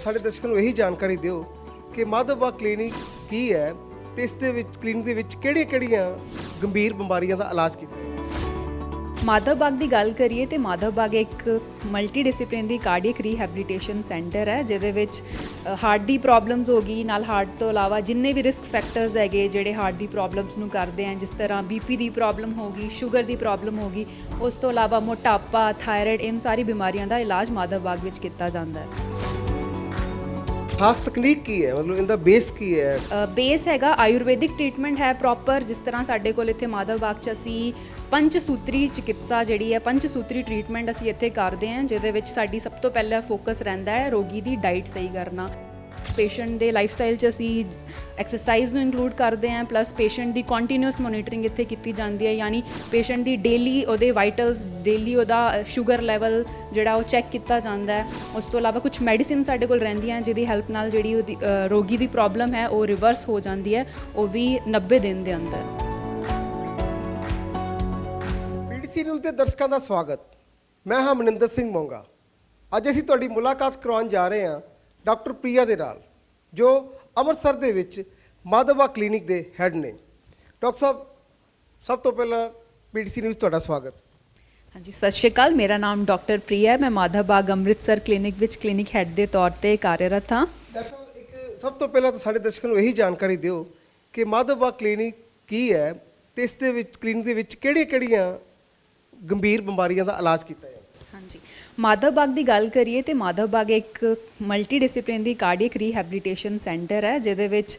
ਸਾਡੇ ਦਰਸ਼ਕਾਂ ਨੂੰ ਇਹੀ ਜਾਣਕਾਰੀ ਦਿਓ ਕਿ ਮਾਧਵਬਾਗ ਕਲੀਨਿਕ ਕੀ ਹੈ ਤੇ ਇਸ ਦੇ ਵਿੱਚ ਕਲੀਨਿਕ ਦੇ ਵਿੱਚ ਕਿਹੜੀਆਂ-ਕਿਹੜੀਆਂ ਗੰਭੀਰ ਬਿਮਾਰੀਆਂ ਦਾ ਇਲਾਜ ਕੀਤਾ ਹੈ? ਮਾਧਵ ਬਾਗ ਦੀ ਗੱਲ ਕਰੀਏ ਤੇ ਮਾਧਵ ਬਾਗ ਇੱਕ multi disciplinary cardiac rehabilitation centre ਹੈ, ਜਿਹਦੇ ਵਿੱਚ ਹਾਰਟ ਦੀ ਪ੍ਰੋਬਲਮਸ ਹੋ ਗਈ, ਨਾਲ ਹਾਰਟ ਤੋਂ ਇਲਾਵਾ ਜਿੰਨੇ ਵੀ ਰਿਸਕ ਫੈਕਟਰਸ ਹੈਗੇ ਜਿਹੜੇ ਹਾਰਟ ਦੀ ਪ੍ਰੋਬਲਮਸ ਨੂੰ ਕਰਦੇ ਆ, ਜਿਸ ਤਰ੍ਹਾਂ ਬੀਪੀ ਦੀ ਪ੍ਰੋਬਲਮ ਹੋ ਗਈ ਸ਼ੂਗਰ ਦੀ ਪ੍ਰੋਬਲਮ ਹੋ ਗਈ, ਉਸ ਤੋਂ ਇਲਾਵਾ ਮੋਟਾਪਾ ਥਾਇਰਾਇਡ ਇਨ ਸਾਰੀ ਬਿਮਾਰੀਆਂ ਦਾ ਇਲਾਜ ਮਾਧਵ ਬਾਗ ਵਿੱਚ ਕੀਤਾ ਜਾਂਦਾ ਹੈ। ਖਾਸ ਤਕਨੀਕ ਕੀ ਹੈ? ਮਤਲਬ ਇਹਦਾ ਬੇਸ ਕੀ ਹੈ? ਬੇਸ ਹੈਗਾ ਆਯੁਰਵੈਦਿਕ ਟ੍ਰੀਟਮੈਂਟ ਹੈ ਪ੍ਰੋਪਰ ਜਿਸ ਤਰ੍ਹਾਂ ਸਾਡੇ ਕੋਲ ਇੱਥੇ ਮਾਧਵ ਬਾਗ ਚ ਅਸੀਂ ਪੰਚ ਸੂਤਰੀ ਚਿਕਿਤਸਾ ਜਿਹੜੀ ਹੈ ਪੰਚ ਸੂਤਰੀ ਟ੍ਰੀਟਮੈਂਟ ਅਸੀਂ ਇੱਥੇ ਕਰਦੇ ਹਾਂ, ਜਿਹਦੇ ਵਿੱਚ ਸਾਡੀ ਸਭ ਤੋਂ ਪਹਿਲਾਂ ਫੋਕਸ ਰਹਿੰਦਾ ਹੈ ਰੋਗੀ ਦੀ ਡਾਈਟ ਸਹੀ ਕਰਨਾ। ਪੇਸ਼ੈਂਟ ਦੇ ਲਾਈਫ ਸਟਾਈਲ ਚ ਅਸੀਂ ਐਕਸਰਸਾਈਜ਼ ਨੂੰ ਇਨਕਲੂਡ ਕਰਦੇ ਹਾਂ ਪਲੱਸ ਪੇਸ਼ੈਂਟ ਦੀ ਕੰਟੀਨਿਊਸ ਮੋਨੀਟਰਿੰਗ ਇੱਥੇ ਕੀਤੀ ਜਾਂਦੀ ਹੈ, ਯਾਨੀ ਪੇਸ਼ੈਂਟ ਦੀ ਡੇਲੀ ਉਹਦੇ ਵਾਈਟਲਸ ਡੇਲੀ ਉਹਦਾ ਸ਼ੂਗਰ ਲੈਵਲ ਜਿਹੜਾ ਉਹ ਚੈੱਕ ਕੀਤਾ ਜਾਂਦਾ ਹੈ। ਉਸ ਤੋਂ ਇਲਾਵਾ ਕੁਝ ਮੈਡੀਸਿਨ ਸਾਡੇ ਕੋਲ ਰਹਿੰਦੀਆਂ ਜਿਹਦੀ ਹੈਲਪ ਨਾਲ ਜਿਹੜੀ ਉਹਦੀ ਰੋਗੀ ਦੀ ਪ੍ਰੋਬਲਮ ਹੈ, ਉਹ ਰਿਵਰਸ ਹੋ ਜਾਂਦੀ ਹੈ, ਉਹ ਵੀ 90 ਦਿਨ ਦੇ ਅੰਦਰ। ਪੀਡੀਸੀ ਨਿਊਜ਼ ਦੇ ਦਰਸ਼ਕਾਂ ਦਾ ਸਵਾਗਤ। ਮੈਂ ਹਾਂ ਮਨਿੰਦਰ ਸਿੰਘ ਮੋਂਗਾ। ਅੱਜ ਅਸੀਂ ਤੁਹਾਡੀ ਮੁਲਾਕਾਤ ਕਰਾਉਣ ਜਾ ਰਹੇ ਹਾਂ ਡਾਕਟਰ ਪ੍ਰਿਆ ਦੇ ਨਾਲ ਜੋ ਅੰਮ੍ਰਿਤਸਰ ਦੇ ਵਿੱਚ ਮਾਧਵਾ ਕਲੀਨਿਕ ਦੇ ਹੈੱਡ ਨੇ। ਡਾਕਟਰ ਸਾਹਿਬ ਸਭ ਤੋਂ ਪਹਿਲਾਂ ਪੀਡੀਸੀ ਨਿਊਜ਼ ਤੁਹਾਡਾ ਸਵਾਗਤ। ਹਾਂਜੀ ਸਤਿ ਸ਼੍ਰੀ ਅਕਾਲ। ਮੇਰਾ ਨਾਮ ਡਾਕਟਰ ਪ੍ਰਿਆ ਹੈ। ਮੈਂ ਮਾਧਵ ਬਾਗ ਅੰਮ੍ਰਿਤਸਰ ਕਲੀਨਿਕ ਵਿੱਚ ਕਲੀਨਿਕ ਹੈੱਡ ਦੇ ਤੌਰ ਤੇ ਕਾਰਜਰਤ ਹਾਂ। ਡਾਕਟਰ ਸਾਹਿਬ ਇੱਕ ਸਭ ਤੋਂ ਪਹਿਲਾਂ ਤਾਂ ਸਾਡੇ ਦਰਸ਼ਕਾਂ ਨੂੰ ਇਹੀ ਜਾਣਕਾਰੀ ਦਿਓ ਕਿ ਮਾਧਵਬਾਗ ਕਲੀਨਿਕ ਕੀ ਹੈ ਤੇ ਇਸ ਦੇ ਵਿੱਚ ਕਲੀਨਿਕ ਦੇ ਵਿੱਚ ਕਿਹੜੀਆਂ-ਕਿਹੜੀਆਂ ਗੰਭੀਰ ਬਿਮਾਰੀਆਂ ਦਾ ਇਲਾਜ ਕੀਤਾ ਜਾਂਦਾ ਹਾਂਜੀ ਮਾਧਵ ਬਾਗ ਦੀ ਗੱਲ ਕਰੀਏ ਤੇ ਮਾਧਵ ਬਾਗ ਇੱਕ multi disciplinary cardiac rehabilitation centre ਹੈ, ਜਿਹਦੇ ਵਿੱਚ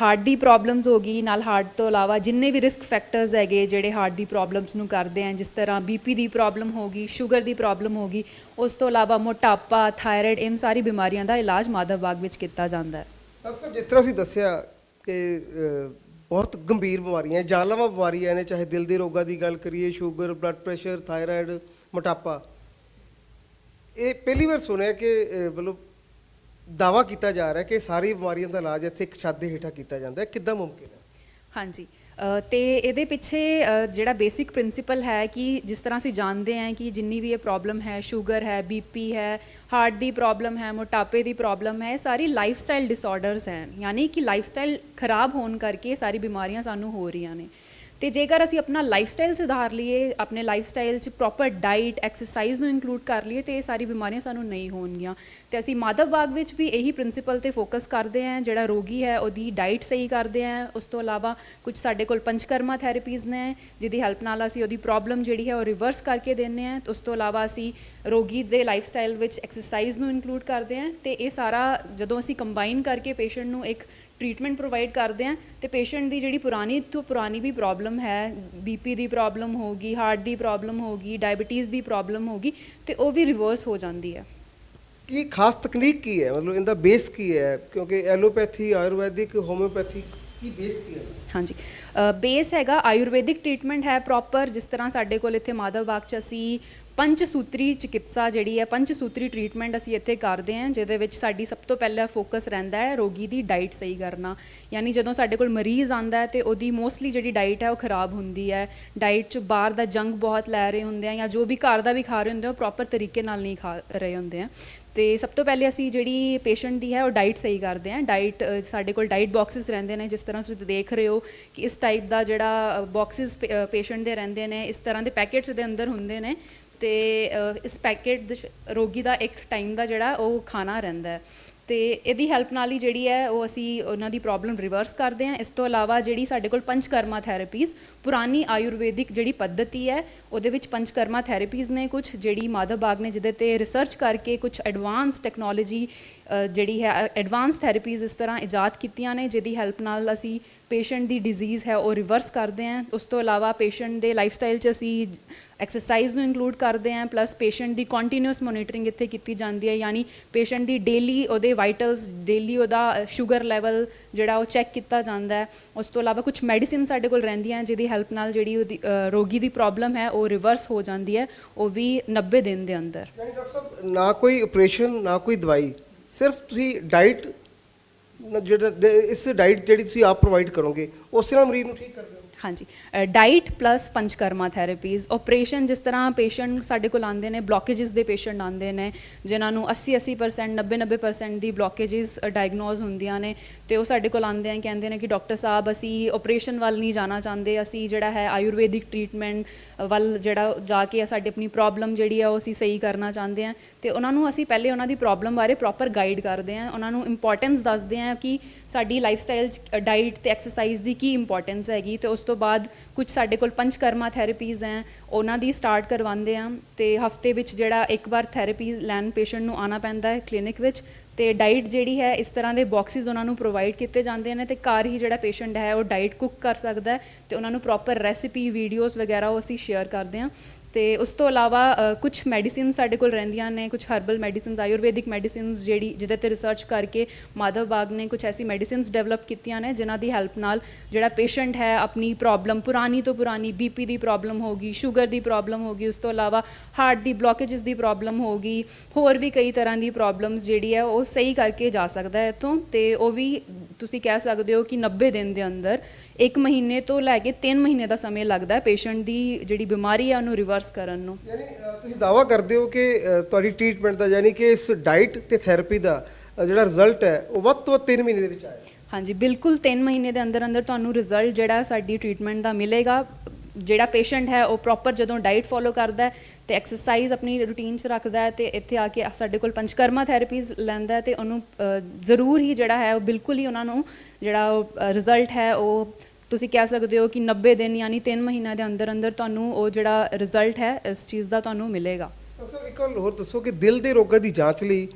ਹਾਰਟ ਦੀ ਪ੍ਰੋਬਲਮਸ ਹੋ ਗਈ, ਨਾਲ ਹਾਰਟ ਤੋਂ ਇਲਾਵਾ ਜਿੰਨੇ ਵੀ ਰਿਸਕ ਫੈਕਟਰਸ ਹੈਗੇ ਜਿਹੜੇ ਹਾਰਟ ਦੀ ਪ੍ਰੋਬਲਮਸ ਨੂੰ ਕਰਦੇ ਆ, ਜਿਸ ਤਰ੍ਹਾਂ ਬੀਪੀ ਦੀ ਪ੍ਰੋਬਲਮ ਹੋ ਗਈ ਸ਼ੂਗਰ ਦੀ ਪ੍ਰੋਬਲਮ ਹੋ ਗਈ, ਉਸ ਤੋਂ ਇਲਾਵਾ ਮੋਟਾਪਾ ਥਾਇਰਾਇਡ ਇਨ ਸਾਰੀ ਬਿਮਾਰੀਆਂ ਦਾ ਇਲਾਜ ਮਾਧਵ ਬਾਗ ਵਿੱਚ ਕੀਤਾ ਜਾਂਦਾ ਹੈ। ਡਾਕਟਰ ਸਾਹਿਬ, ਜਿਸ ਤਰ੍ਹਾਂ ਅਸੀਂ ਦੱਸਿਆ ਕਿ ਬਹੁਤ ਗੰਭੀਰ ਬਿਮਾਰੀਆਂ ਜਾਨਲੇਵਾ ਬਿਮਾਰੀਆਂ ਨੇ, ਚਾਹੇ ਦਿਲ ਦੇ ਰੋਗਾਂ ਦੀ ਗੱਲ ਕਰੀਏ ਸ਼ੂਗਰ ਬਲੱਡ ਪ੍ਰੈਸ਼ਰ ਥਾਇਰਾਇਡ ਮੋਟਾਪਾ ਇਹ ਪਹਿਲੀ ਵਾਰ ਸੁਣਿਆ ਕਿ ਅਹ, ਮਤਲਬ ਦਾਵਾ ਕੀਤਾ ਜਾ ਰਿਹਾ ਕਿ ਸਾਰੀ ਬਿਮਾਰੀਆਂ ਦਾ ਇਲਾਜ ਇੱਥੇ ਇੱਕ ਛੱਤ ਦੇ ਹੇਠਾਂ ਕੀਤਾ ਜਾਂਦਾ ਹੈ। ਕਿੱਦਾਂ ਮੁਮਕਿਨ ਹੈ? ਹਾਂਜੀ। ਅ, ਤੇ ਇਹਦੇ ਪਿੱਛੇ ਅ, ਜਿਹੜਾ ਬੇਸਿਕ ਪ੍ਰਿੰਸੀਪਲ ਹੈ ਕਿ ਜਿਸ ਤਰ੍ਹਾਂ ਅਸੀਂ ਜਾਣਦੇ ਹਾਂ ਕਿ ਜਿੰਨੀ ਵੀ ਇਹ ਪ੍ਰੋਬਲਮ ਹੈ ਸ਼ੂਗਰ ਹੈ ਬੀਪੀ ਹੈ ਹਾਰਟ ਦੀ ਪ੍ਰੋਬਲਮ ਹੈ ਮੋਟਾਪੇ ਦੀ ਪ੍ਰੋਬਲਮ ਹੈ ਇਹ ਸਾਰੀ ਲਾਈਫ ਸਟਾਈਲ ਡਿਸਆਰਡਰਸ ਹਨ ਯਾਨੀ ਕਿ ਲਾਈਫ ਸਟਾਈਲ ਖਰਾਬ ਹੋਣ ਕਰਕੇ ਇਹ ਸਾਰੀ ਬਿਮਾਰੀਆਂ ਸਾਨੂੰ ਹੋ ਰਹੀਆਂ ਨੇ। ਤੇ ਜੇਕਰ ਅਸੀਂ ਆਪਣਾ ਲਾਈਫ ਸਟਾਈਲ ਸੁਧਾਰ ਲਈਏ, ਆਪਣੇ ਲਾਈਫ ਸਟਾਈਲ 'ਚ ਪ੍ਰੋਪਰ ਡਾਈਟ ਐਕਸਰਸਾਈਜ਼ ਨੂੰ ਇਨਕਲੂਡ ਕਰ ਲਈਏ, ਤੇ ਇਹ ਸਾਰੀ ਬਿਮਾਰੀਆਂ ਸਾਨੂੰ ਨਹੀਂ ਹੋਣਗੀਆਂ। ਤੇ ਅਸੀਂ ਮਾਧਵ ਬਾਗ ਵਿੱਚ ਵੀ ਇਹੀ ਪ੍ਰਿੰਸੀਪਲ ਤੇ ਫੋਕਸ ਕਰਦੇ ਹਾਂ, ਜਿਹੜਾ ਰੋਗੀ ਹੈ, ਉਹਦੀ ਡਾਈਟ ਸਹੀ ਕਰਦੇ ਹਾਂ। ਉਸ ਤੋਂ ਇਲਾਵਾ ਕੁਝ ਸਾਡੇ ਕੋਲ ਪੰਚਕਰਮਾ ਥੈਰੇਪੀਜ਼ ਨੇ, ਜਿਹਦੀ ਹੈਲਪ ਨਾਲ ਅਸੀਂ ਉਹਦੀ ਪ੍ਰੋਬਲਮ ਜਿਹੜੀ ਹੈ, ਉਹ ਰਿਵਰਸ ਕਰਕੇ ਦਿੰਨੇ ਆ ਉਸ ਤੋਂ ਇਲਾਵਾ ਅਸੀਂ ਰੋਗੀ ਦੇ ਲਾਈਫ ਸਟਾਈਲ ਵਿੱਚ ਐਕਸਰਸਾਈਜ਼ ਨੂੰ ਇਨਕਲੂਡ ਕਰਦੇ ਹਾਂ। ਤੇ ਇਹ ਸਾਰਾ ਜਦੋਂ ਅਸੀਂ ਕੰਬਾਈਨ ਕਰਕੇ ਪੇਸ਼ੈਂਟ ਨੂੰ ਇੱਕ ਟ੍ਰੀਟਮੈਂਟ ਪ੍ਰੋਵਾਈਡ ਕਰਦੇ ਹਾਂ ਤੇ ਪੇਸ਼ੈਂਟ ਦੀ ਜਿਹੜੀ ਪੁਰਾਣੀ ਤੋਂ ਪੁਰਾਣੀ ਵੀ ਪ੍ਰੋਬਲਮ ਹੈ ਬੀਪੀ ਦੀ ਪ੍ਰੋਬਲਮ ਹੋਗੀ ਹਾਰਟ ਦੀ ਪ੍ਰੋਬਲਮ ਹੋਗੀ ਡਾਇਬੀਟੀਜ਼ ਦੀ ਪ੍ਰੋਬਲਮ ਹੋਗੀ ਤੇ ਉਹ ਵੀ ਰਿਵਰਸ ਹੋ ਜਾਂਦੀ ਹੈ। ਕੀ ਖਾਸ ਤਕਨੀਕ ਕੀ ਹੈ? ਮਤਲਬ ਇਹਦਾ ਬੇਸ ਕੀ ਹੈ? ਕਿਉਂਕਿ ਐਲੋਪੈਥੀ ਆਯੁਰਵੈਦਿਕ ਹੋਮਿਓਪੈਥੀ ਕੀ ਬੇਸ ਕੀ ਹੈ? ਹਾਂਜੀ। ਬੇਸ ਹੈਗਾ ਆਯੁਰਵੈਦਿਕ ਟ੍ਰੀਟਮੈਂਟ ਹੈ ਪ੍ਰੋਪਰ ਜਿਸ ਤਰ੍ਹਾਂ ਸਾਡੇ ਕੋਲ ਇੱਥੇ ਮਾਧਵ ਬਾਗ ਚ ਅਸੀਂ ਪੰਜ ਸੂਤਰੀ ਚਿਕਿਤਸਾ ਜਿਹੜੀ ਹੈ ਪੰਜ ਸੂਤਰੀ ਟ੍ਰੀਟਮੈਂਟ ਅਸੀਂ ਇੱਥੇ ਕਰਦੇ ਹਾਂ, ਜਿਹਦੇ ਵਿੱਚ ਸਾਡੀ ਸਭ ਤੋਂ ਪਹਿਲਾ ਫੋਕਸ ਰਹਿੰਦਾ ਹੈ ਰੋਗੀ ਦੀ ਡਾਈਟ ਸਹੀ ਕਰਨਾ। ਯਾਨੀ ਜਦੋਂ ਸਾਡੇ ਕੋਲ ਮਰੀਜ਼ ਆਂਦਾ ਹੈ ਤੇ ਉਹਦੀ ਮੋਸਟਲੀ ਜਿਹੜੀ ਡਾਈਟ ਹੈ ਉਹ ਖਰਾਬ ਹੁੰਦੀ ਹੈ। ਡਾਈਟ ਚ ਬਾਹਰ ਦਾ ਜੰਕ ਬਹੁਤ ਲੈ ਰਹੇ ਹੁੰਦੇ ਆ ਜਾਂ ਜੋ ਵੀ ਘਰ ਦਾ ਵੀ ਖਾ ਰਹੇ ਹੁੰਦੇ ਆ, ਉਹ ਪ੍ਰੋਪਰ ਤਰੀਕੇ ਨਾਲ ਨਹੀਂ ਖਾ ਰਹੇ ਹੁੰਦੇ ਆ। ਤੇ ਸਭ ਤੋਂ ਪਹਿਲੇ ਅਸੀਂ ਜਿਹੜੀ ਪੇਸ਼ੈਂਟ ਦੀ ਹੈ, ਉਹ ਡਾਈਟ ਸਹੀ ਕਰਦੇ ਹਾਂ। ਡਾਈਟ ਸਾਡੇ ਕੋਲ ਡਾਈਟ ਬਾਕਸਸ ਰਹਿੰਦੇ ਨੇ, ਜਿਸ ਤਰ੍ਹਾਂ ਤੁਸੀਂ ਦੇਖ ਰਹੇ ਹੋ ਕਿ ਇਸ ਟਾਈਪ ਦਾ ਜਿਹੜਾ ਬਾਕਸਸ ਪੇਸ਼ੈਂਟ ਦੇ ਰਹਿੰਦੇ ਨੇ, ਇਸ ਤਰ੍ਹਾਂ ਦੇ ਪੈਕੇਟਸ ਦੇ ਅੰਦਰ ਹੁੰਦੇ ਨੇ ਤੇ ਇਸ ਪੈਕੇਟ ਰੋਗੀ ਦਾ ਇੱਕ ਟਾਈਮ ਦਾ ਜਿਹੜਾ ਉਹ ਖਾਣਾ ਰਹਿੰਦਾ ਹੈ। ਤੇ ਇਹਦੀ ਹੈਲਪ ਨਾਲ ਹੀ ਜਿਹੜੀ ਹੈ ਉਹ ਅਸੀਂ ਉਹਨਾਂ ਦੀ ਪ੍ਰੋਬਲਮ ਰਿਵਰਸ ਕਰਦੇ ਹਾਂ। ਇਸ ਤੋਂ ਇਲਾਵਾ ਜਿਹੜੀ ਸਾਡੇ ਕੋਲ ਪੰਚਕਰਮਾ ਥੈਰੇਪੀਜ਼ ਪੁਰਾਣੀ ਆਯੁਰਵੈਦਿਕ ਜਿਹੜੀ ਪੱਧਤੀ ਹੈ, ਉਹਦੇ ਵਿੱਚ ਪੰਚਕਰਮਾ ਥੈਰੇਪੀਜ਼ ਨੇ ਕੁਝ ਜਿਹੜੀ ਮਾਧਵ ਬਾਗ ਨੇ ਜਿਹਦੇ ਤੇ ਰਿਸਰਚ ਕਰਕੇ ਕੁਝ ਐਡਵਾਂਸ ਟੈਕਨੋਲੋਜੀ ਜਿਹੜੀ ਹੈ ਐਡਵਾਂਸ ਥੈਰੇਪੀਜ਼ ਇਸ ਤਰ੍ਹਾਂ ਇਜਾਦ ਕੀਤੀਆਂ ਨੇ, ਜਿਹਦੀ ਹੈਲਪ ਨਾਲ ਅਸੀਂ ਪੇਸ਼ੈਂਟ ਦੀ ਡਿਜ਼ੀਜ਼ ਹੈ, ਉਹ ਰਿਵਰਸ ਕਰਦੇ ਹਾਂ। ਉਸ ਤੋਂ ਇਲਾਵਾ ਪੇਸ਼ੈਂਟ ਦੇ ਲਾਈਫ ਸਟਾਈਲ 'ਚ ਅਸੀਂ ਐਕਸਰਸਾਈਜ਼ ਨੂੰ ਇਨਕਲੂਡ ਕਰਦੇ ਹਾਂ ਪਲੱਸ ਪੇਸ਼ੈਂਟ ਦੀ ਕੰਟੀਨਿਊਸ ਮੋਨੀਟਰਿੰਗ ਇੱਥੇ ਕੀਤੀ ਜਾਂਦੀ ਹੈ, ਯਾਨੀ ਪੇਸ਼ੈਂਟ ਦੀ ਡੇਲੀ ਉਹਦੇ ਵਾਈਟਲਸ ਡੇਲੀ ਉਹਦਾ ਸ਼ੂਗਰ ਲੈਵਲ ਜਿਹੜਾ ਉਹ ਚੈੱਕ ਕੀਤਾ ਜਾਂਦਾ ਹੈ। ਉਸ ਤੋਂ ਇਲਾਵਾ ਕੁਝ ਮੈਡੀਸਿਨ ਸਾਡੇ ਕੋਲ ਰਹਿੰਦੀਆਂ ਜਿਹਦੀ ਹੈਲਪ ਨਾਲ ਜਿਹੜੀ ਉਹਦੀ ਰੋਗੀ ਦੀ ਪ੍ਰੋਬਲਮ ਹੈ, ਉਹ ਰਿਵਰਸ ਹੋ ਜਾਂਦੀ ਹੈ, ਉਹ ਵੀ 90 ਦਿਨ ਦੇ ਅੰਦਰ। ਯਾਨੀ ਡਾਕਟਰ ਸਾਹਿਬ, ਨਾ ਕੋਈ ਆਪਰੇਸ਼ਨ ਨਾ ਕੋਈ ਦਵਾਈ ਸਿਰਫ ਤੁਸੀਂ ਡਾਈਟ ਜਿਹੜਾ ਇਸ ਡਾਈਟ ਜਿਹੜੀ ਤੁਸੀਂ ਆਪ ਪ੍ਰੋਵਾਈਡ ਕਰੋਗੇ ਉਸੇ ਨਾਲ ਮਰੀਜ਼ ਨੂੰ ਠੀਕ ਕਰ ਦਿਓ। ਹਾਂਜੀ। Diet plus panchakarma therapies operation ਜਿਸ ਤਰ੍ਹਾਂ ਪੇਸ਼ੈਂਟ ਸਾਡੇ ਕੋਲ ਆਉਂਦੇ ਨੇ ਬਲੌਕੇजेस ਦੇ ਪੇਸ਼ੈਂਟ ਆਉਂਦੇ ਨੇ, ਜਿਨ੍ਹਾਂ ਨੂੰ 80 80% 90 90% ਦੀ ਬਲੌਕੇजेस ਡਾਇਗਨੋਸ ਹੁੰਦੀਆਂ ਨੇ, ਤੇ ਉਹ ਸਾਡੇ ਕੋਲ ਆਉਂਦੇ ਆ, ਕਹਿੰਦੇ ਨੇ ਕਿ ਡਾਕਟਰ ਸਾਹਿਬ, ਅਸੀਂ ਆਪਰੇਸ਼ਨ ਵੱਲ ਨਹੀਂ ਜਾਣਾ ਚਾਹੁੰਦੇ, ਅਸੀਂ ਜਿਹੜਾ ਹੈ ਆਯੁਰਵੈਦਿਕ ਟ੍ਰੀਟਮੈਂਟ ਵੱਲ ਜਿਹੜਾ ਜਾ ਕੇ ਸਾਡੀ ਆਪਣੀ ਪ੍ਰੋਬਲਮ ਜਿਹੜੀ ਆ, ਉਹ ਅਸੀਂ ਸਹੀ ਕਰਨਾ ਚਾਹੁੰਦੇ ਆ, ਤੇ ਉਹਨਾਂ ਨੂੰ ਅਸੀਂ ਪਹਿਲੇ ਉਹਨਾਂ ਦੀ ਪ੍ਰੋਬਲਮ ਬਾਰੇ ਪ੍ਰੋਪਰ ਗਾਈਡ ਕਰਦੇ ਆ, ਉਹਨਾਂ ਨੂੰ ਇੰਪੋਰਟੈਂਸ ਦੱਸਦੇ ਆ ਕਿ ਸਾਡੀ ਲਾਈਫਸਟਾਈਲ ਡਾਈਟ ਤੇ ਐਕਸਰਸਾਈਜ਼ ਦੀ ਕੀ ਇੰਪੋਰਟੈਂਸ ਹੈਗੀ, ਤੇ ਉਸ ਤੋਂ ਤੋਂ ਬਾਅਦ ਕੁਝ ਸਾਡੇ ਕੋਲ ਪੰਚਕਰਮਾ ਥੈਰੇਪੀਜ਼ ਹੈ, ਉਹਨਾਂ ਦੀ ਸਟਾਰਟ ਕਰਵਾਉਂਦੇ ਆ ਤੇ ਹਫ਼ਤੇ ਵਿੱਚ ਜਿਹੜਾ ਇੱਕ ਵਾਰ ਥੈਰੇਪੀ ਲੈਣ ਪੇਸ਼ੈਂਟ ਨੂੰ ਆਣਾ ਪੈਂਦਾ ਹੈ ਕਲੀਨਿਕ ਵਿੱਚ ਤੇ ਡਾਈਟ ਜਿਹੜੀ ਹੈ, ਇਸ ਤਰ੍ਹਾਂ ਦੇ ਬਾਕਸਿਸ ਉਹਨਾਂ ਨੂੰ ਪ੍ਰੋਵਾਈਡ ਕੀਤੇ ਜਾਂਦੇ ਨੇ ਤੇ ਘਰ ਹੀ ਜਿਹੜਾ ਪੇਸ਼ੈਂਟ ਹੈ, ਉਹ ਡਾਈਟ ਕੁੱਕ ਕਰ ਸਕਦਾ ਹੈ ਤੇ ਉਹਨਾਂ ਨੂੰ ਪ੍ਰੋਪਰ ਰੈਸਿਪੀ ਵੀਡੀਓਜ਼ ਵਗੈਰਾ ਉਹ ਅਸੀਂ ਸ਼ੇਅਰ ਕਰਦੇ ਹਾਂ। ਤੇ ਉਸ ਤੋਂ ਇਲਾਵਾ ਕੁਝ ਮੈਡੀਸਿਨ ਸਾਡੇ ਕੋਲ ਰਹਿੰਦੀਆਂ ਨੇ ਕੁਝ ਹਰਬਲ ਮੈਡੀਸਿਨਸ ਆਯੁਰਵੈਦਿਕ ਮੈਡੀਸਿਨਸ ਜਿਹੜੀ, ਜਿਹਦੇ ਤੇ ਰਿਸਰਚ ਕਰਕੇ ਮਾਧਵ ਬਾਗ ਨੇ ਕੁਝ ਐਸੀ ਮੈਡੀਸਿਨਸ ਡਿਵੈਲਪ ਕੀਤੀਆਂ ਨੇ, ਜਿਨ੍ਹਾਂ ਦੀ ਹੈਲਪ ਨਾਲ ਜਿਹੜਾ ਪੇਸ਼ੈਂਟ ਹੈ, ਆਪਣੀ ਪ੍ਰੋਬਲਮ ਪੁਰਾਣੀ ਤੋਂ ਪੁਰਾਣੀ ਬੀਪੀ ਦੀ ਪ੍ਰੋਬਲਮ ਹੋਗੀ ਸ਼ੂਗਰ ਦੀ ਪ੍ਰੋਬਲਮ ਹੋਗੀ ਉਸ ਤੋਂ ਇਲਾਵਾ ਹਾਰਟ ਦੀ ਬਲੋਕੇजेस ਦੀ ਪ੍ਰੋਬਲਮ ਹੋਗੀ ਹੋਰ ਵੀ ਕਈ ਤਰ੍ਹਾਂ ਦੀ ਪ੍ਰੋਬਲਮਸ ਜਿਹੜੀ ਹੈ, ਉਹ ਸਹੀ ਕਰਕੇ ਜਾ ਸਕਦਾ ਹੈ ਇੱਥੋਂ, ਤੇ ਉਹ ਵੀ ਤੁਸੀਂ ਕਹਿ ਸਕਦੇ ਹੋ ਕਿ 90 ਦਿਨ ਦੇ ਅੰਦਰ ਇੱਕ ਮਹੀਨੇ ਤੋਂ ਲੈ ਕੇ 3 ਮਹੀਨੇ ਦਾ ਸਮੇਂ ਲੱਗਦਾ ਹੈ ਪੇਸ਼ੈਂਟ ਦੀ ਜਿਹੜੀ ਬਿਮਾਰੀ ਹੈ ਉਹਨੂੰ ਰਿਵਰਸ ਕਰਨ ਨੂੰ। ਯਾਨੀ ਤੁਸੀਂ ਦਾਵਾ ਕਰਦੇ ਹੋ ਕਿ ਤੁਹਾਡੀ ਟ੍ਰੀਟਮੈਂਟ ਦਾ ਯਾਨੀ ਕਿ ਇਸ ਡਾਈਟ ਤੇ ਥੈਰੇਪੀ ਦਾ ਜਿਹੜਾ ਰਿਜ਼ਲਟ ਹੈ ਉਹ ਵੱਧ ਤੋਂ ਵੱਧ 3 ਮਹੀਨੇ ਦੇ ਵਿੱਚ ਆਇਆ। ਹਾਂਜੀ ਬਿਲਕੁਲ 3 ਮਹੀਨੇ ਦੇ ਅੰਦਰ ਅੰਦਰ ਤੁਹਾਨੂੰ ਰਿਜ਼ਲਟ ਜਿਹੜਾ ਸਾਡੀ ਟ੍ਰੀਟਮੈਂਟ ਦਾ ਮਿਲੇਗਾ। ਜਿਹੜਾ ਪੇਸ਼ੈਂਟ ਹੈ, ਉਹ ਪ੍ਰੋਪਰ ਜਦੋਂ ਡਾਈਟ ਫੋਲੋ ਕਰਦਾ ਹੈ ਤੇ ਐਕਸਰਸਾਈਜ਼ ਆਪਣੀ ਰੂਟੀਨ 'ਚ ਰੱਖਦਾ ਹੈ ਤੇ ਇੱਥੇ ਆ ਕੇ ਸਾਡੇ ਕੋਲ ਪੰਚਕਰਮਾ ਥੈਰੇਪੀਜ਼ ਲੈਂਦਾ ਹੈ ਤੇ ਉਹਨੂੰ ਜ਼ਰੂਰ ਹੀ ਜਿਹੜਾ ਹੈ, ਉਹ ਬਿਲਕੁਲ ਹੀ ਉਹਨਾਂ ਨੂੰ ਜਿਹੜਾ ਰਿਜ਼ਲਟ ਹੈ, ਉਹ ਤੁਸੀਂ ਕਹਿ ਸਕਦੇ ਹੋ ਕਿ 90 ਦਿਨ ਯਾਨੀ 3 ਮਹੀਨਿਆਂ ਦੇ ਅੰਦਰ ਅੰਦਰ ਤੁਹਾਨੂੰ ਉਹ ਜਿਹੜਾ ਰਿਜ਼ਲਟ ਹੈ, ਇਸ ਚੀਜ਼ ਦਾ ਤੁਹਾਨੂੰ ਮਿਲੇਗਾ। ਡਾਕਟਰ ਇੱਕ ਹੋਰ ਦੱਸੋ ਕਿ ਦਿਲ ਦੇ ਰੋਗਾਂ ਦੀ ਜਾਂਚ ਲਈ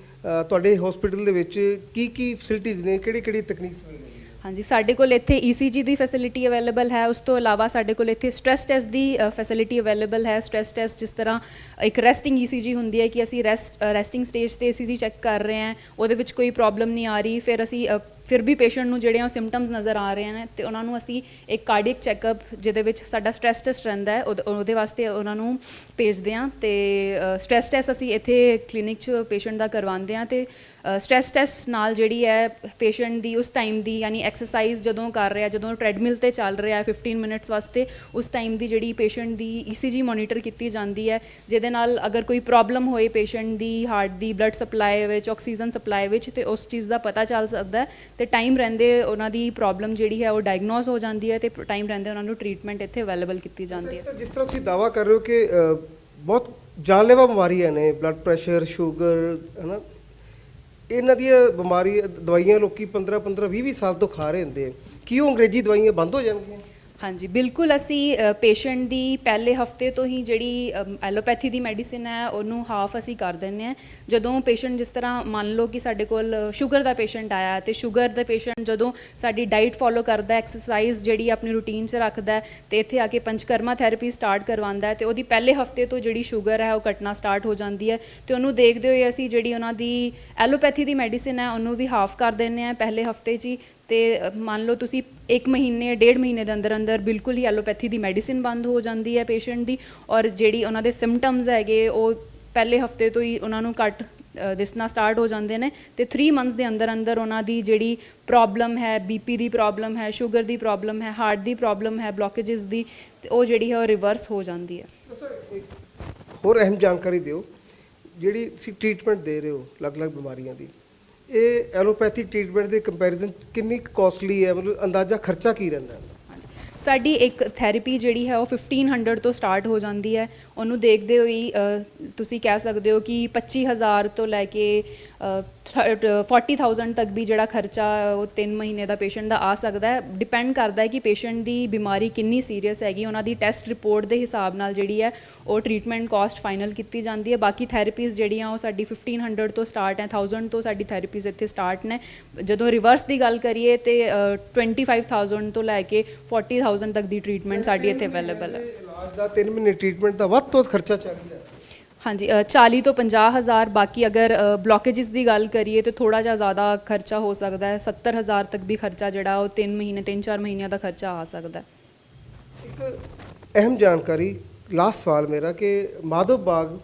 ਤੁਹਾਡੇ ਹਸਪੀਟਲ ਦੇ ਵਿੱਚ ਕੀ ਕੀ ਫੈਸਿਲਿਟੀਆਂ ਨੇ ਕਿਹੜੀ ਕਿਹੜੀ ਤਕਨੀਕਸ ਮਿਲ ਹਾਂਜੀ, ਸਾਡੇ ਕੋਲ ਇੱਥੇ ECG ਦੀ ਫੈਸਿਲਿਟੀ ਅਵੇਲੇਬਲ ਹੈ, ਉਸ ਤੋਂ ਇਲਾਵਾ ਸਾਡੇ ਕੋਲ ਇੱਥੇ ਸਟ੍ਰੈਸ ਟੈਸਟ ਦੀ ਫੈਸਿਲਿਟੀ ਅਵੇਲੇਬਲ ਹੈ। ਸਟ੍ਰੈਸ ਟੈਸਟ ਜਿਸ ਤਰ੍ਹਾਂ ਇੱਕ ਰੈਸਟਿੰਗ ECG ਹੁੰਦੀ ਹੈ ਕਿ ਅਸੀਂ ਰੈਸਟ ਰੈਸਟਿੰਗ ਸਟੇਜ ਤੇ ECG ਚੈੱਕ ਕਰ ਰਹੇ ਹਾਂ, ਉਹਦੇ ਵਿੱਚ ਕੋਈ ਪ੍ਰੋਬਲਮ ਨਹੀਂ ਆ ਰਹੀ, ਫਿਰ ਅਸੀਂ ਫਿਰ ਵੀ ਪੇਸ਼ੈਂਟ ਨੂੰ ਜਿਹੜੇ ਆ ਸਿੰਪਟਮਸ ਨਜ਼ਰ ਆ ਰਹੇ ਨੇ ਤੇ ਉਹਨਾਂ ਨੂੰ ਅਸੀਂ ਇੱਕ ਕਾਰਡੀਅਕ ਚੈੱਕਅਪ ਜਿਹਦੇ ਵਿੱਚ ਸਾਡਾ ਸਟ੍ਰੈਸ ਟੈਸਟ ਰਹਿੰਦਾ ਹੈ, ਉਹਦੇ- ਉਹਦੇ ਵਾਸਤੇ ਉਹਨਾਂ ਨੂੰ ਭੇਜਦੇ ਹਾਂ ਤੇ ਸਟ੍ਰੈਸ ਟੈਸਟ ਅਸੀਂ ਇੱਥੇ ਕਲੀਨਿਕ 'ਚ ਪੇਸ਼ੈਂਟ ਦਾ ਕਰਵਾਉਂਦੇ ਹਾਂ ਤੇ ਸਟ੍ਰੈਸ ਟੈਸਟ ਨਾਲ ਜਿਹੜੀ ਹੈ ਪੇਸ਼ੈਂਟ ਦੀ ਉਸ ਟਾਈਮ ਦੀ ਯਾਨੀ ਐਕਸਰਸਾਈਜ਼ ਜਦੋਂ ਕਰ ਰਿਹਾ, ਜਦੋਂ ਟ੍ਰੈਡਮਿਲ ਤੇ ਚੱਲ ਰਿਹਾ ਹੈ 15 ਮਿੰਟਸ ਵਾਸਤੇ, ਉਸ ਟਾਈਮ ਦੀ ਜਿਹੜੀ ਪੇਸ਼ੈਂਟ ਦੀ ECG ਮੋਨੀਟਰ ਕੀਤੀ ਜਾਂਦੀ ਹੈ, ਜਿਹਦੇ ਨਾਲ ਅਗਰ ਕੋਈ ਪ੍ਰੋਬਲਮ ਹੋਏ ਪੇਸ਼ੈਂਟ ਦੀ ਹਾਰਟ ਦੀ ਬਲੱਡ ਸਪਲਾਈ ਵਿੱਚ ਆਕਸੀਜਨ ਸਪਲਾਈ ਵਿੱਚ ਤੇ ਉਸ ਚੀਜ਼ ਦਾ ਪਤਾ ਚੱਲ ਸਕਦਾ ਹੈ ਤੇ ਟਾਈਮ ਰਹਿੰਦੇ ਉਹਨਾਂ ਦੀ ਪ੍ਰੋਬਲਮ ਜਿਹੜੀ ਹੈ ਉਹ ਡਾਇਗਨੋਸ ਹੋ ਜਾਂਦੀ ਹੈ ਤੇ ਟਾਈਮ ਰਹਿੰਦੇ ਉਹਨਾਂ ਨੂੰ ਟ੍ਰੀਟਮੈਂਟ ਇੱਥੇ ਅਵੇਲੇਬਲ ਕੀਤੀ ਜਾਂਦੀ ਹੈ। ਸਰ, ਜਿਸ ਤਰ੍ਹਾਂ ਤੁਸੀਂ ਦਾਵਾ ਕਰ ਰਹੇ ਹੋ ਕਿ ਬਹੁਤ ਜਾਨਲੇਵਾ ਬਿਮਾਰੀਆਂ ਨੇ ਬਲੱਡ ਪ੍ਰੈਸ਼ਰ ਸ਼ੂਗਰ ਹਨਾ? ਇਹਨਾਂ ਦੀਆਂ ਬਿਮਾਰੀ ਦਵਾਈਆਂ ਲੋਕੀ 15 15 20 20 ਸਾਲ ਤੋਂ ਖਾ ਰਹੇ ਹੁੰਦੇ ਕੀ ਉਹ ਅੰਗਰੇਜ਼ੀ ਦਵਾਈਆਂ ਬੰਦ ਹੋ ਜਾਣਗੀਆਂ? ਹਾਂਜੀ, ਬਿਲਕੁਲ ਅਸੀਂ ਪੇਸ਼ੈਂਟ ਦੀ ਪਹਿਲੇ ਹਫ਼ਤੇ ਤੋਂ ਹੀ ਜਿਹੜੀ ਐਲੋਪੈਥੀ ਦੀ ਮੈਡੀਸਿਨ ਹੈ, ਉਹਨੂੰ ਹਾਫ ਅਸੀਂ ਕਰ ਦਿੰਨੇ ਆ ਜਦੋਂ ਪੇਸ਼ੈਂਟ ਜਿਸ ਤਰ੍ਹਾਂ ਮੰਨ ਲਓ ਕਿ ਸਾਡੇ ਕੋਲ ਸ਼ੂਗਰ ਦਾ ਪੇਸ਼ੈਂਟ ਆਇਆ ਤੇ ਸ਼ੂਗਰ ਦਾ ਪੇਸ਼ੈਂਟ ਜਦੋਂ ਸਾਡੀ ਡਾਈਟ ਫੋਲੋ ਕਰਦਾ ਐਕਸਰਸਾਈਜ਼ ਜਿਹੜੀ ਆਪਣੀ ਰੂਟੀਨ 'ਚ ਰੱਖਦਾ ਹੈ ਤੇ ਇੱਥੇ ਆ ਕੇ ਪੰਚਕਰਮਾ ਥੈਰੇਪੀ ਸਟਾਰਟ ਕਰਵਾਉਂਦਾ ਹੈ ਤੇ ਉਹਦੀ ਪਹਿਲੇ ਹਫ਼ਤੇ ਤੋਂ ਜਿਹੜੀ ਸ਼ੂਗਰ ਹੈ, ਉਹ ਘਟਣਾ ਸਟਾਰਟ ਹੋ ਜਾਂਦੀ ਹੈ ਤੇ ਉਹਨੂੰ ਦੇਖਦੇ ਹੋਏ ਅਸੀਂ ਜਿਹੜੀ ਉਹਨਾਂ ਦੀ ਐਲੋਪੈਥੀ ਦੀ ਮੈਡੀਸਿਨ ਹੈ, ਉਹਨੂੰ ਵੀ ਹਾਫ ਕਰ ਦਿੰਨੇ ਆ ਪਹਿਲੇ ਹਫ਼ਤੇ 'ਚ ਹੀ ਤੇ ਮੰਨ ਲਓ ਤੁਸੀਂ ਇੱਕ ਮਹੀਨੇ ਡੇਢ ਮਹੀਨੇ ਦੇ ਅੰਦਰ ਅੰਦਰ ਬਿਲਕੁਲ ਹੀ ਐਲੋਪੈਥੀ ਦੀ ਮੈਡੀਸਿਨ ਬੰਦ ਹੋ ਜਾਂਦੀ ਹੈ ਪੇਸ਼ੈਂਟ ਦੀ ਔਰ ਜਿਹੜੀ ਉਹਨਾਂ ਦੇ ਸਿੰਪਟਮਸ ਹੈਗੇ ਉਹ ਪਹਿਲੇ ਹਫ਼ਤੇ ਤੋਂ ਹੀ ਉਹਨਾਂ ਨੂੰ ਘੱਟ ਅ, ਦਿਸਣਾ ਸਟਾਰਟ ਹੋ ਜਾਂਦੇ ਨੇ ਤੇ 3 ਮੰਥਸ ਦੇ ਅੰਦਰ ਅੰਦਰ ਉਹਨਾਂ ਦੀ ਜਿਹੜੀ ਪ੍ਰੋਬਲਮ ਹੈ ਬੀਪੀ ਦੀ ਪ੍ਰੋਬਲਮ ਹੈ ਸ਼ੂਗਰ ਦੀ ਪ੍ਰੋਬਲਮ ਹੈ ਹਾਰਟ ਦੀ ਪ੍ਰੋਬਲਮ ਹੈ ਬਲੋਕੇजेस ਦੀ ਤੇ ਉਹ ਜਿਹੜੀ ਹੈ ਉਹ ਰਿਵਰਸ ਹੋ ਜਾਂਦੀ ਹੈ। ਹੋਰ ਅਹਿਮ ਜਾਣਕਾਰੀ ਦਿਓ ਜਿਹੜੀ ਤੁਸੀਂ ਟ੍ਰੀਟਮੈਂਟ ਦੇ ਰਹੇ ਹੋ ਅਲੱਗ-ਅਲੱਗ ਬਿਮਾਰੀਆਂ ਦੀ। ਇਹ ਐਲੋਪੈਥਿਕ ਟ੍ਰੀਟਮੈਂਟ ਦੇ ਕੰਪੈਰੀਜ਼ਨ ਕਿੰਨੀ ਕਾਸਟਲੀ ਹੈ? ਮਤਲਬ ਅੰਦਾਜ਼ਾ ਖਰਚਾ ਕੀ ਰਹਿੰਦਾ ਹੈ? ਹਾਂਜੀ। ਸਾਡੀ ਇੱਕ ਥੈਰੇਪੀ ਜਿਹੜੀ ਹੈ, ਉਹ 1500 ਤੋਂ ਸਟਾਰਟ ਹੋ ਜਾਂਦੀ ਹੈ। ਉਹਨੂੰ ਦੇਖਦੇ ਹੋਈ ਤੁਸੀਂ ਕਹਿ ਸਕਦੇ ਹੋ ਕਿ 25000 ਤੋਂ ਲੈ ਕੇ 40000 ਤੱਕ ਵੀ ਜਿਹੜਾ ਖਰਚਾ ਉਹ 3 ਮਹੀਨੇ ਦਾ ਪੇਸ਼ੈਂਟ ਦਾ ਆ ਸਕਦਾ ਹੈ। ਡਿਪੈਂਡ ਕਰਦਾ ਹੈ ਕਿ ਪੇਸ਼ੈਂਟ ਦੀ ਬਿਮਾਰੀ ਕਿੰਨੀ ਸੀਰੀਅਸ ਹੈਗੀ। ਉਹਨਾਂ ਦੀ ਟੈਸਟ ਰਿਪੋਰਟ ਦੇ ਹਿਸਾਬ ਨਾਲ ਜਿਹੜੀ ਹੈ ਉਹ ਟ੍ਰੀਟਮੈਂਟ ਕਾਸਟ ਫਾਈਨਲ ਕੀਤੀ ਜਾਂਦੀ ਹੈ। ਬਾਕੀ ਥੈਰੇਪੀਜ਼ ਜਿਹੜੀਆਂ ਉਹ ਸਾਡੀ 1500 ਤੋਂ ਸਟਾਰਟ ਹੈ 1000 ਤੋਂ ਸਾਡੀ ਥੈਰੇਪੀਜ਼ ਇੱਥੇ ਸਟਾਰਟ ਨੇ। ਜਦੋਂ ਰਿਵਰਸ ਦੀ ਗੱਲ ਕਰੀਏ ਤੇ ਅ, 25000 ਤੋਂ ਲੈ ਕੇ 40000 ਤੱਕ ਦੀ ਟ੍ਰੀਟਮੈਂਟ ਸਾਡੀ ਇੱਥੇ ਅਵੇਲੇਬਲ ਹੈ। ਇਲਾਜ ਦਾ 3 ਮਹੀਨੇ ਟ੍ਰੀਟਮੈਂਟ ਦਾ ਵੱਧ ਤੋਂ ਖਰਚਾ ਚਾਹੀਦਾ ਹਾਂਜੀ ਅ, 40 ਤੋਂ 50000 ਬਾਕੀ ਅਗਰ ਬਲੋਕੇजेस ਦੀ ਗੱਲ ਕਰੀਏ ਤੇ ਥੋੜਾ ਜਿਹਾ ਜ਼ਿਆਦਾ ਖਰਚਾ ਹੋ ਸਕਦਾ ਹੈ। 70000 ਤੱਕ ਵੀ ਖਰਚਾ ਜਿਹੜਾ ਉਹ 3 ਮਹੀਨੇ 3-4 ਮਹੀਨਿਆਂ ਦਾ ਖਰਚਾ ਆ ਸਕਦਾ ਹੈ। ਇੱਕ ਅਹਿਮ ਜਾਣਕਾਰੀ ਲਾਸਟ ਸਵਾਲ ਮੇਰਾ ਕਿ ਮਾਧਵ ਬਾਗ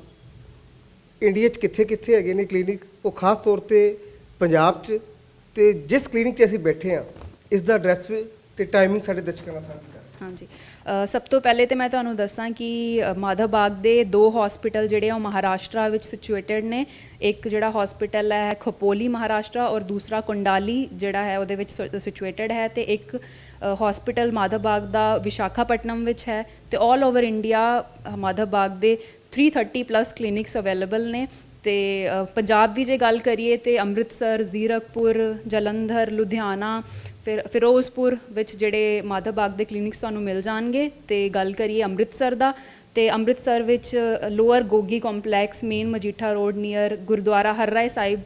ਇੰਡੀਆ 'ਚ ਕਿੱਥੇ-ਕਿੱਥੇ ਹੈਗੇ ਨੇ ਕਲੀਨਿਕ ਉਹ ਖਾਸ ਤੌਰ ਤੇ ਪੰਜਾਬ 'ਚ ਤੇ ਜਿਸ ਕਲੀਨਿਕ 'ਚ ਅਸੀਂ ਬੈਠੇ ਆ ਇਸ ਦਾ ਐਡਰੈਸ ਤੇ ਟਾਈਮਿੰਗ ਸਾਡੇ ਦਰਸ਼ਕਾਂ ਨਾਲ ਸਾਂਝੀ ਕਰ ਹਾਂਜੀ। ਸਭ ਤੋਂ ਪਹਿਲੇ ਤੇ ਮੈਂ ਤੁਹਾਨੂੰ ਦੱਸਾਂ ਕਿ ਮਾਧਵ ਬਾਗ ਦੇ ਦੋ ਹਸਪੀਟਲ ਜਿਹੜੇ ਆ, ਉਹ ਮਹਾਰਾਸ਼ਟਰ ਵਿੱਚ ਸਿਚੁਏਟਡ ਨੇ। ਇੱਕ ਜਿਹੜਾ ਹਸਪੀਟਲ ਹੈ, ਖਪੋਲੀ ਮਹਾਰਾਸ਼ਟਰ ਔਰ ਦੂਸਰਾ ਕੁੰਡਾਲੀ ਜਿਹੜਾ ਹੈ, ਉਹਦੇ ਵਿੱਚ ਸਿਚੁਏਟਡ ਹੈ ਤੇ ਇੱਕ ਹਸਪੀਟਲ ਮਾਧਵ ਬਾਗ ਦਾ ਵਿਸ਼ਾਖਾਪਟਨਮ ਵਿੱਚ ਹੈ ਤੇ 올 ਓਵਰ ਇੰਡੀਆ ਮਾਧਵ ਬਾਗ ਦੇ 330 ਪਲੱਸ ਕਲੀਨਿਕਸ ਅਵੇਲੇਬਲ ਨੇ ਤੇ ਪੰਜਾਬ ਦੀ ਜੇ ਗੱਲ ਕਰੀਏ ਤੇ ਅੰਮ੍ਰਿਤਸਰ, ਜ਼ੀਰਕਪੁਰ, ਜਲੰਧਰ, ਲੁਧਿਆਣਾ ਫਿਰ ਫਿਰੋਜ਼ਪੁਰ ਵਿੱਚ ਜਿਹੜੇ ਮਾਧਵ ਬਾਗ ਦੇ ਕਲੀਨਿਕਸ ਤੁਹਾਨੂੰ ਮਿਲ ਜਾਣਗੇ ਤੇ ਗੱਲ ਕਰੀਏ ਅੰਮ੍ਰਿਤਸਰ ਦਾ, ਤੇ ਅੰਮ੍ਰਿਤਸਰ ਵਿੱਚ lower Gogi complex, main Majitha road near Gurdwara Harrai Sahib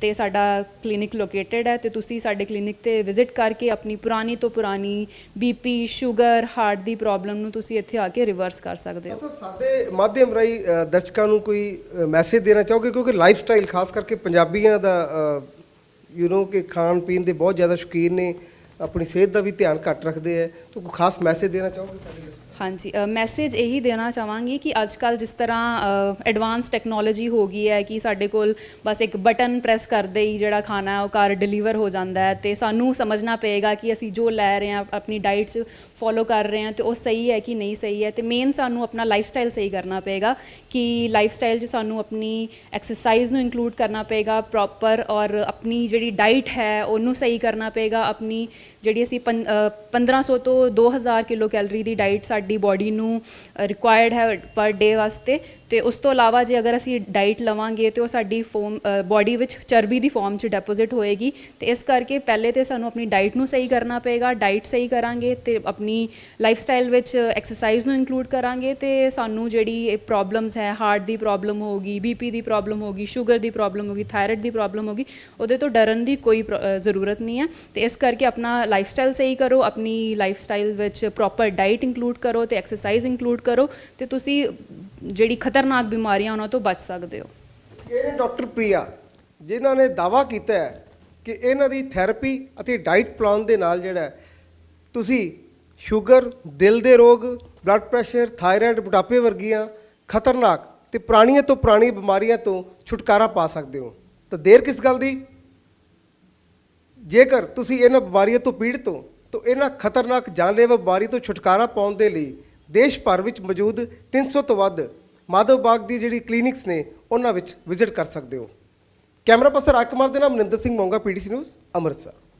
ਤੇ ਸਾਡਾ ਕਲੀਨਿਕ ਲੋਕੇਟਡ ਹੈ ਤੇ ਤੁਸੀਂ ਸਾਡੇ ਕਲੀਨਿਕ ਤੇ ਵਿਜ਼ਿਟ ਕਰਕੇ ਆਪਣੀ ਪੁਰਾਣੀ ਤੋਂ ਪੁਰਾਣੀ ਬੀਪੀ ਸ਼ੂਗਰ, ਹਾਰਟ ਦੀ ਪ੍ਰੋਬਲਮ ਨੂੰ ਤੁਸੀਂ ਇੱਥੇ ਆ ਕੇ ਰਿਵਰਸ ਕਰ ਸਕਦੇ ਹੋ। ਸਾਡੇ ਮਾਧਿਅਮ ਰਾਹੀਂ ਦਰਸ਼ਕਾਂ ਨੂੰ ਕੋਈ ਮੈਸੇਜ ਦੇਣਾ ਚਾਹੋਗੇ? ਕਿਉਂਕਿ ਲਾਈਫ ਸਟਾਈਲ ਖਾਸ ਕਰਕੇ ਪੰਜਾਬੀਆਂ ਦਾ ਯੂ نو ਕਿ ਖਾਣ ਪੀਣ ਦੇ ਬਹੁਤ ਜ਼ਿਆਦਾ ਸ਼ੌਕੀਨ ਨੇ, ਆਪਣੀ ਸਿਹਤ ਦਾ ਵੀ ਧਿਆਨ ਘੱਟ ਰੱਖਦੇ ਹੈ ਤਾਂ ਕੋਈ ਖਾਸ ਮੈਸੇਜ ਦੇਣਾ ਚਾਹੋਗੇ ਸਾਡੇ? ਹਾਂਜੀ ਮੈਸੇਜ ਇਹੀ ਦੇਣਾ ਚਾਹਾਂਗੀ ਕਿ ਅੱਜ ਕੱਲ ਜਿਸ ਤਰ੍ਹਾਂ ਐਡਵਾਂਸ ਟੈਕਨੋਲੋਜੀ ਹੋ ਗਈ ਹੈ ਕਿ ਸਾਡੇ ਕੋਲ ਬਸ ਇੱਕ ਬਟਨ ਪ੍ਰੈਸ ਕਰਦੇ ਹੀ ਜਿਹੜਾ ਖਾਣਾ ਉਹ ਘਰ ਡਿਲੀਵਰ ਹੋ ਜਾਂਦਾ ਹੈ ਤੇ ਸਾਨੂੰ ਸਮਝਣਾ ਪਏਗਾ ਕਿ ਅਸੀਂ ਜੋ ਲੈ ਰਹੇ ਹਾਂ ਆਪਣੀ ਡਾਈਟ 'ਚ ਫੋਲੋ ਕਰ ਰਹੇ ਹਾਂ ਤੇ ਉਹ ਸਹੀ ਹੈ ਕਿ ਨਹੀਂ ਸਹੀ ਹੈ ਤੇ ਮੇਨ ਸਾਨੂੰ ਆਪਣਾ ਲਾਈਫ ਸਟਾਈਲ ਸਹੀ ਕਰਨਾ ਪਏਗਾ ਕਿ ਲਾਈਫ ਸਟਾਈਲ 'ਚ ਸਾਨੂੰ ਆਪਣੀ ਐਕਸਰਸਾਈਜ਼ ਨੂੰ ਇਨਕਲੂਡ ਕਰਨਾ ਪਏਗਾ ਪ੍ਰੋਪਰ ਔਰ ਆਪਣੀ ਜਿਹੜੀ ਡਾਈਟ ਹੈ ਉਹਨੂੰ ਸਹੀ ਕਰਨਾ ਪਏਗਾ ਆਪਣੀ ਜਿਹੜੀ ਅਸੀਂ ਪੰ- ਅ, 1500 ਤੋਂ 2000 ਕਿਲੋ ਕੈਲਰੀ ਦੀ ਡਾਈਟ ਸਾਡੀ ਸਾਡੀ ਬਾਡੀ ਨੂੰ ਰਿਕੁਆਇਰਡ ਹੈ ਪਰ ਡੇ ਵਾਸਤੇ। ਤੇ ਉਸ ਤੋਂ ਇਲਾਵਾ ਜੇ ਅਗਰ ਅਸੀਂ ਡਾਈਟ ਲਵਾਂਗੇ, ਤੇ ਉਹ ਸਾਡੀ ਫੋਮ ਬਾਡੀ ਵਿੱਚ ਚਰਬੀ ਦੀ ਫਾਰਮ 'ਚ ਡੈਪੋਜ਼ਿਟ ਹੋਏਗੀ। ਤੇ ਇਸ ਕਰਕੇ ਪਹਿਲੇ ਤੇ ਸਾਨੂੰ ਆਪਣੀ ਡਾਈਟ ਨੂੰ ਸਹੀ ਕਰਨਾ ਪਏਗਾ ਡਾਈਟ ਸਹੀ ਕਰਾਂਗੇ ਤੇ ਆਪਣੀ ਲਾਈਫ ਸਟਾਈਲ ਵਿੱਚ ਐਕਸਰਸਾਈਜ਼ ਨੂੰ ਇਨਕਲੂਡ ਕਰਾਂਗੇ। ਤੇ ਸਾਨੂੰ ਜਿਹੜੀ ਪ੍ਰੋਬਲਮਸ ਹੈ ਹਾਰਟ ਦੀ ਪ੍ਰੋਬਲਮ ਹੋਗੀ ਬੀਪੀ ਦੀ ਪ੍ਰੋਬਲਮ ਹੋਗੀ ਸ਼ੂਗਰ ਦੀ ਪ੍ਰੋਬਲਮ ਹੋਗੀ ਥਾਇਰਾਇਡ ਦੀ ਪ੍ਰੋਬਲਮ ਹੋਗੀ ਉਹਦੇ ਤੋਂ ਡਰਨ ਦੀ ਕੋਈ ਪ੍ਰੋ- ਜ਼ਰੂਰਤ ਨਹੀਂ ਹੈ। ਤੇ ਇਸ ਕਰਕੇ ਆਪਣਾ ਲਾਈਫ ਸਟਾਈਲ ਸਹੀ ਕਰੋ, ਆਪਣੀ ਲਾਈਫ ਸਟਾਈਲ ਵਿੱਚ ਪ੍ਰੋਪਰ ਡਾਈਟ ਇਨਕਲੂਡ ਕਰੋ। ਤੇ ਐਕਸਰਸਾਈਜ਼ ਇਨਕਲੂਡ ਕਰੋ ਤੇ ਤੁਸੀਂ ਜਿਹੜੀ ਖਤਰਨਾਕ ਬਿਮਾਰੀਆਂ ਉਹਨਾਂ ਤੋਂ ਬਚ ਸਕਦੇ ਹੋ। ਇਹ ਡਾਕਟਰ ਪ੍ਰਿਆ, ਜਿਨ੍ਹਾਂ ਨੇ ਦਾਵਾ ਕੀਤਾ ਹੈ ਕਿ ਇਹਨਾਂ ਦੀ ਥੈਰੇਪੀ ਅਤੇ ਡਾਈਟ ਪਲਾਨ ਦੇ ਨਾਲ ਜਿਹੜਾ ਤੁਸੀਂ ਸ਼ੂਗਰ, ਦਿਲ ਦੇ ਰੋਗ ਬਲੱਡ ਪ੍ਰੈਸ਼ਰ ਥਾਇਰਾਇਡ ਬੁਢਾਪੇ ਵਰਗੀਆਂ ਖਤਰਨਾਕ ਤੇ ਪੁਰਾਣੀਆਂ ਤੋਂ ਪੁਰਾਣੀ ਬਿਮਾਰੀਆਂ ਤੋਂ ਛੁਟਕਾਰਾ ਪਾ ਸਕਦੇ ਹੋ। ਤਾਂ ਦੇਰ ਕਿਸ ਗੱਲ ਦੀ? ਜੇਕਰ ਤੁਸੀਂ ਇਹਨਾਂ ਬਿਮਾਰੀਆਂ ਤੋਂ ਪੀੜਤ ਹੋ ਤਾਂ ਇਹਨਾਂ ਖਤਰਨਾਕ ਜਾਨਲੇਵਾ ਬਿਮਾਰੀ ਤੋਂ ਛੁਟਕਾਰਾ ਪਾਉਣ ਦੇ ਲਈ ਦੇਸ਼ ਭਰ ਵਿੱਚ ਮੌਜੂਦ 300 ਤੋਂ ਵੱਧ ਮਾਧਵ ਬਾਗ ਦੀ ਜਿਹੜੀ ਕਲੀਨਿਕਸ ਨੇ, ਉਹਨਾਂ ਵਿੱਚ ਵਿਜ਼ਿਟ ਕਰ ਸਕਦੇ ਹੋ। ਕੈਮਰਾ ਪਰਸਨ ਰਾਜ ਕੁਮਾਰ ਦੇ ਨਾਮ ਮਨਿੰਦਰ ਸਿੰਘ ਮੋਂਗਾ, ਪੀਡੀਸੀ ਨਿਊਜ਼, ਅੰਮ੍ਰਿਤਸਰ।